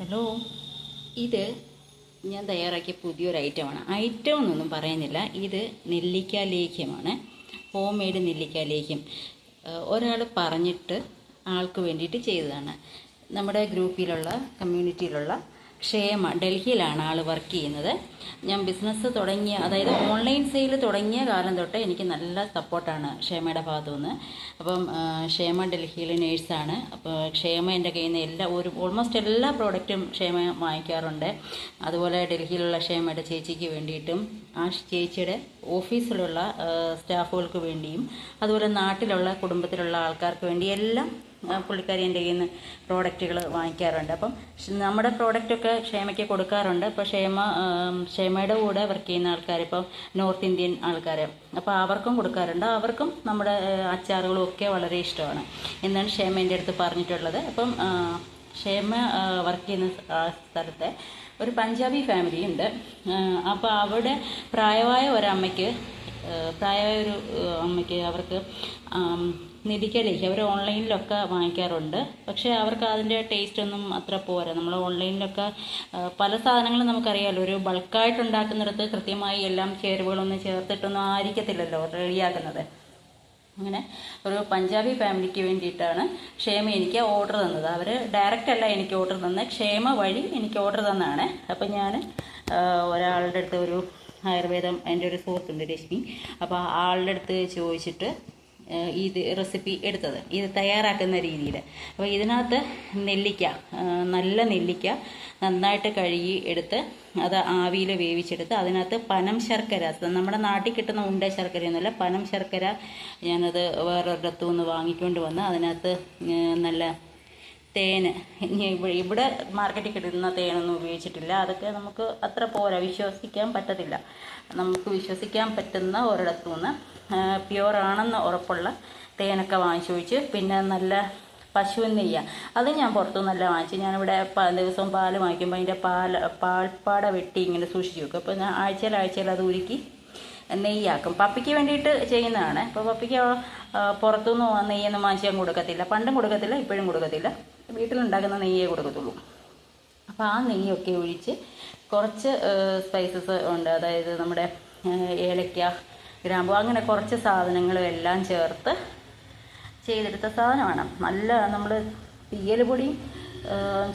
Hello ഇത് ഞാൻ തയ്യാറാക്കിയ പുതിയൊരു ഐറ്റമാണ്. ഐറ്റം എന്നൊന്നും പറയുന്നില്ല. ഇത് നെല്ലിക്ക ലേഹ്യമാണ്. ഹോം മെയ്ഡ് നെല്ലിക്ക ലേഹ്യം. ഒരാൾ പറഞ്ഞിട്ട് ആൾക്ക് വേണ്ടിയിട്ട് ചെയ്തതാണ്. നമ്മുടെ ഗ്രൂപ്പിലുള്ള കമ്മ്യൂണിറ്റിയിലുള്ള ക്ഷേമ ഡൽഹിയിലാണ് ആൾ വർക്ക് ചെയ്യുന്നത്. ഞാൻ ബിസിനസ് തുടങ്ങിയ അതായത് ഓൺലൈൻ സെയിൽ തുടങ്ങിയ കാലം തൊട്ട് എനിക്ക് നല്ല സപ്പോർട്ടാണ് ക്ഷേമയുടെ ഭാഗത്തു നിന്ന് അപ്പം ക്ഷേമ ഡൽഹിയിൽ നേഴ്സാണ് അപ്പോൾ ക്ഷേമ എന്റെ കയ്യിൽ നിന്ന് എല്ലാ ഒരു ഓൾമോസ്റ്റ് എല്ലാ പ്രോഡക്റ്റും ക്ഷേമ വാങ്ങിക്കാറുണ്ട്. അതുപോലെ ഡൽഹിയിലുള്ള ക്ഷേമയുടെ ചേച്ചിക്ക് വേണ്ടിയിട്ടും ആ ചേച്ചിയുടെ ഓഫീസിലുള്ള സ്റ്റാഫുകൾക്ക് വേണ്ടിയും അതുപോലെ നാട്ടിലുള്ള കുടുംബത്തിലുള്ള ആൾക്കാർക്ക് വേണ്ടി എല്ലാം പുള്ളിക്കാരി എന്റെ കയ്യിൽ നിന്ന് പ്രോഡക്റ്റുകൾ വാങ്ങിക്കാറുണ്ട്. അപ്പം നമ്മുടെ പ്രോഡക്റ്റൊക്കെ ക്ഷേമയ്ക്ക് കൊടുക്കാറുണ്ട്. അപ്പോൾ ക്ഷേമ ക്ഷേമയുടെ കൂടെ വർക്ക് ചെയ്യുന്ന ആൾക്കാർ ഇപ്പം നോർത്ത് ഇന്ത്യൻ ആൾക്കാർ അപ്പോൾ അവർക്കും കൊടുക്കാറുണ്ട്. അവർക്കും നമ്മുടെ അച്ചാറുകളും ഒക്കെ വളരെ ഇഷ്ടമാണ്. എന്നാണ് ക്ഷേമ എന്റെ അടുത്ത് പറഞ്ഞിട്ടുള്ളത്. അപ്പം ക്ഷേമ വർക്ക് ചെയ്യുന്ന സ്ഥലത്തെ ഒരു പഞ്ചാബി ഫാമിലി ഉണ്ട്. അപ്പോൾ അവിടെ പ്രായമായ ഒരമ്മയ്ക്ക് പ്രായമായ ഒരു അമ്മയ്ക്ക് അവർക്ക് നിധിക്കലേക്ക് അവർ ഓൺലൈനിലൊക്കെ വാങ്ങിക്കാറുണ്ട്. പക്ഷേ അവർക്ക് അതിന്റെ ടേസ്റ്റ് ഒന്നും അത്ര പോരാ. നമ്മൾ ഓൺലൈനിലൊക്കെ പല സാധനങ്ങളും നമുക്കറിയാമല്ലോ ഒരു ബൾക്കായിട്ട് ഉണ്ടാക്കുന്നിടത്ത് കൃത്യമായി എല്ലാം ചേരുവകളൊന്നും ചേർത്തിട്ടൊന്നും ആയിരിക്കത്തില്ലല്ലോ റെഡിയാക്കുന്നത്. അങ്ങനെ ഒരു പഞ്ചാബി ഫാമിലിക്ക് വേണ്ടിയിട്ടാണ് ക്ഷേമ എനിക്ക് ഓർഡർ തന്നത്. അവർ ഡയറക്റ്റ് അല്ല എനിക്ക് ഓർഡർ തന്നത്. ക്ഷേമ വഴി എനിക്ക് ഓർഡർ തന്നതാണ് അപ്പം ഞാൻ ഒരാളുടെ അടുത്ത് ഒരു ആയുർവേദം എന്റെ ഒരു സുഹൃത്തുണ്ട് രശ്മി. അപ്പോൾ ആളുടെ അടുത്ത് ചോദിച്ചിട്ട് ഇത് റെസിപ്പി എടുത്തത്. ഇത് തയ്യാറാക്കുന്ന രീതിയിൽ. അപ്പോൾ ഇതിനകത്ത് നെല്ലിക്ക നല്ല നെല്ലിക്ക നന്നായിട്ട് കഴുകി എടുത്ത് അത് ആവിയിൽ വേവിച്ചെടുത്ത് അതിനകത്ത് പനം ശർക്കര നമ്മുടെ നാട്ടിൽ കിട്ടുന്ന ഉണ്ട ശർക്കരയൊന്നുമല്ല പനം ശർക്കര ഞാനത് വേറൊരിടത്തു നിന്ന് വാങ്ങിക്കൊണ്ട് വന്ന് അതിനകത്ത് നല്ല തേന്. ഇനി ഇവിടെ മാർക്കറ്റിൽ കിട്ടുന്ന തേനൊന്നും ഉപയോഗിച്ചിട്ടില്ല. അതൊക്കെ നമുക്ക് അത്ര പോരാ. വിശ്വസിക്കാൻ പറ്റത്തില്ല. നമുക്ക് വിശ്വസിക്കാൻ പറ്റുന്ന ഒരിടത്തു നിന്ന് പ്യുവർ ആണെന്ന് ഉറപ്പുള്ള തേനൊക്കെ വാങ്ങിച്ചു വെച്ച് പിന്നെ നല്ല പശുവിൻ നെയ്യ. അത് ഞാൻ പുറത്തു നിന്നല്ല വാങ്ങിച്ചു ഞാനിവിടെ ദിവസവും പാൽ വാങ്ങിക്കുമ്പോൾ അതിന്റെ പാൽ പാൽപ്പാട വെട്ടി ഇങ്ങനെ സൂക്ഷിച്ച് വെക്കും. അപ്പോൾ ഞാൻ ആഴ്ചയിൽ ആഴ്ചയിൽ അത് ഉരുക്കി നെയ്യാക്കും. പപ്പിക്ക് വേണ്ടിയിട്ട് ചെയ്യുന്നതാണ്. അപ്പോൾ പപ്പിക്ക് പുറത്തുനിന്ന് നെയ്യൊന്നും നെയ്യൊന്നും വാങ്ങിച്ചാൽ കൊടുക്കത്തില്ല. പണ്ടും കൊടുക്കത്തില്ല ഇപ്പോഴും കൊടുക്കത്തില്ല. വീട്ടിലുണ്ടാക്കുന്ന നെയ്യേ കൊടുക്കത്തുള്ളൂ. അപ്പോൾ ആ നെയ്യൊക്കെ ഒഴിച്ച് കുറച്ച് സ്പൈസസ് ഉണ്ട്. അതായത് നമ്മുടെ ഏലക്ക ഗ്രാമ്പു അങ്ങനെ കുറച്ച് സാധനങ്ങളും എല്ലാം ചേർത്ത് ചെയ്തെടുത്ത സാധനമാണ്. നല്ല നമ്മൾ തീയൽ പൊടിയും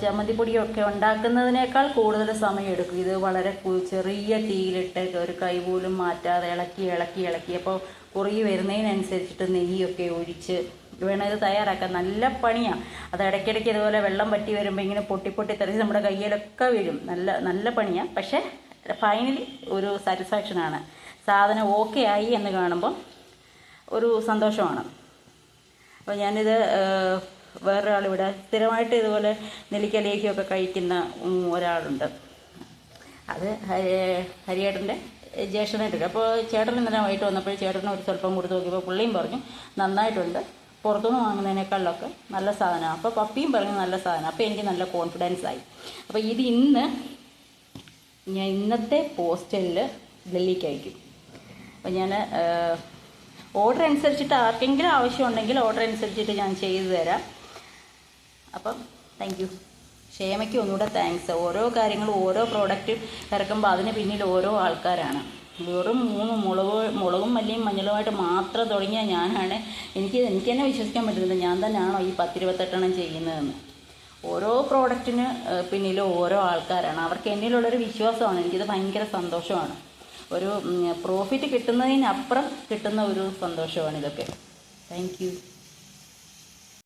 ചമ്മന്തിപ്പൊടിയും ഒക്കെ ഉണ്ടാക്കുന്നതിനേക്കാൾ കൂടുതൽ സമയം എടുക്കും. ഇത് വളരെ ചെറിയ തീയിലിട്ട് ഒരു കൈ പോലും മാറ്റാതെ ഇളക്കി ഇളക്കി ഇളക്കി. അപ്പോൾ കുറുകി വരുന്നതിനനുസരിച്ചിട്ട് നെയ്യൊക്കെ ഒഴിച്ച് വേണം ഇത് തയ്യാറാക്കാൻ. നല്ല പണിയാണ് അത് ഇടയ്ക്കിടയ്ക്ക് ഇതുപോലെ വെള്ളം പറ്റി വരുമ്പോൾ ഇങ്ങനെ പൊട്ടി പൊട്ടി തെറിച്ച് നമ്മുടെ കയ്യിലൊക്കെ വീഴും. നല്ല നല്ല പണിയാണ് പക്ഷേ ഫൈനലി ഒരു സാറ്റിസ്ഫാക്ഷനാണ് സാധനം ഓക്കെ ആയി എന്ന് കാണുമ്പോൾ ഒരു സന്തോഷമാണ്. അപ്പോൾ ഞാനിത് വേറൊരാളിവിടെ സ്ഥിരമായിട്ട് ഇതുപോലെ നെല്ലിക്ക ലേഹ്യമൊക്കെ കഴിക്കുന്ന ഒരാളുണ്ട്. അത് ഹരി- ഹരിയേട്ടന്റെ ജ്യേഷ്ഠനായിട്ട് അപ്പോൾ ചേട്ടൻ ഇന്നലെ വൈകിട്ട് വന്നപ്പോൾ ചേട്ടന് ഒരു സ്വല്പം കൊടുത്ത് നോക്കിയപ്പോൾ പുള്ളിയും പറഞ്ഞു നന്നായിട്ടുണ്ട്. പുറത്തുനിന്ന് വാങ്ങുന്നതിനേക്കാളൊക്കെ നല്ല സാധനമാണ്. അപ്പോൾ പപ്പിയും പറഞ്ഞു നല്ല സാധനം അപ്പോൾ എനിക്ക് നല്ല കോൺഫിഡൻസ് ആയി. അപ്പോൾ ഇത് ഇന്ന് ഞാൻ ഇന്നത്തെ പോസ്റ്റലിൽ ഡൽഹിക്ക് അയക്കും അപ്പോൾ ഞാൻ ഓർഡർ അനുസരിച്ചിട്ട് ആർക്കെങ്കിലും ആവശ്യമുണ്ടെങ്കിൽ ഓർഡർ അനുസരിച്ചിട്ട് ഞാൻ ചെയ്തു തരാം. അപ്പം താങ്ക് യു ക്ഷേമയ്ക്ക് ഒന്നുകൂടെ താങ്ക്സ് ഓരോ കാര്യങ്ങളും ഓരോ പ്രോഡക്റ്റും ഇറക്കുമ്പോൾ അതിന് പിന്നിൽ ഓരോ ആൾക്കാരാണ്. വെറും മൂന്ന് മുളക് മുളകും മല്ലിയും മഞ്ഞളുമായിട്ട് മാത്രം തുടങ്ങിയ ഞാനാണ്. എനിക്ക് എനിക്ക് തന്നെ വിശ്വസിക്കാൻ പറ്റുന്നില്ല ഞാൻ തന്നെയാണോ ഈ പത്തിരുപത്തെട്ടെണ്ണം ചെയ്യുന്നതെന്ന്. ഓരോ പ്രോഡക്റ്റിന് പിന്നിലും ഓരോ ആൾക്കാരാണ്. അവർക്ക് എന്നിലുള്ളൊരു വിശ്വാസമാണ്. എനിക്കിത് ഭയങ്കര സന്തോഷമാണ്. ഒരു പ്രോഫിറ്റ് കിട്ടുന്നതിനപ്പുറം കിട്ടുന്ന ഒരു സന്തോഷമാണ് ഇതൊക്കെ. താങ്ക്